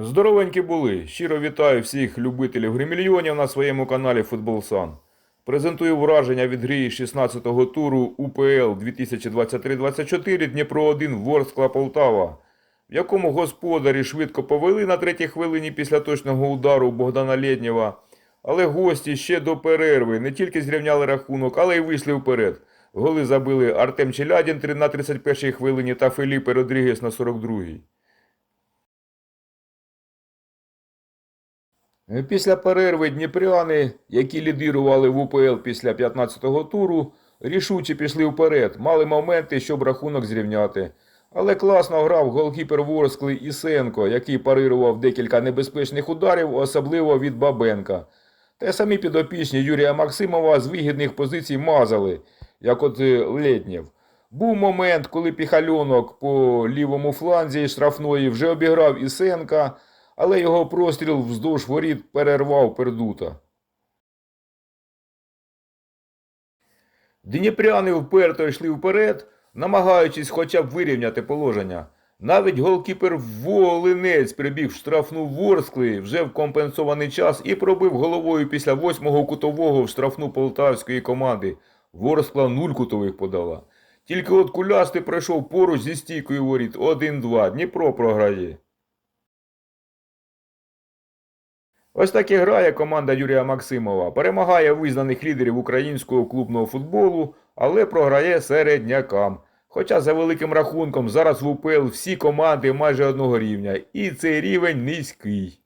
Здоровенькі були. Щиро вітаю всіх любителів гри мільйонів на своєму каналі Футбол Сан. Презентую враження від гри 16-го туру УПЛ 2023-24 Дніпро 1 Ворскла Полтава, в якому господарі швидко повели на третій хвилині після точного удару Богдана Лєднєва. Але гості ще до перерви не тільки зрівняли рахунок, але й вийшли вперед. Голи забили Артем Челядін на 31-й хвилині та Феліпе Родрігес на 42-й. Після перерви дніпряни, які лідирували в УПЛ після 15-го туру, рішуче пішли вперед, мали моменти, щоб рахунок зрівняти. Але класно грав голкіпер Ворскли Ісенко, який парирував декілька небезпечних ударів, особливо від Бабенка. Та самі підопічні Юрія Максимова з вигідних позицій мазали, як от е, Летнєв. Був момент, коли Піхальонок по лівому фланзі штрафної вже обіграв Ісенка, але його простріл вздовж воріт перервав пердута. Дніпряни вперто йшли вперед, намагаючись хоча б вирівняти положення. Навіть голкіпер Волинець прибіг в штрафну Ворскли вже в компенсований час і пробив головою після восьмого кутового в штрафну полтавської команди. Ворскла нуль кутових подала. Тільки от кулястий пройшов поруч зі стійкою воріт 1-2. Дніпро програє. Ось так і грає команда Юрія Максимова. Перемагає визнаних лідерів українського клубного футболу, але програє середнякам. Хоча за великим рахунком зараз в УПЛ всі команди майже одного рівня, і цей рівень низький.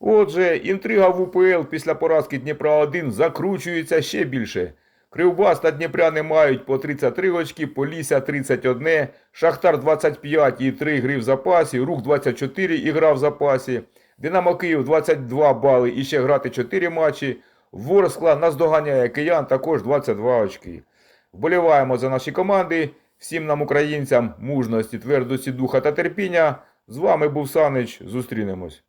Отже, інтрига в УПЛ після поразки Дніпра 1 закручується ще більше. Кривбас та Дніпряни мають по 33 очки, Полісся 31, Шахтар 25 і 3 гри в запасі, Рух 24 і гра в запасі, Динамо Київ 22 бали і ще грати 4 матчі, Ворскла наздоганяє киян також 22 очки. Вболіваємо за наші команди. Всім нам, українцям, мужності, твердості духа та терпіння. З вами був Санич. Зустрінемось.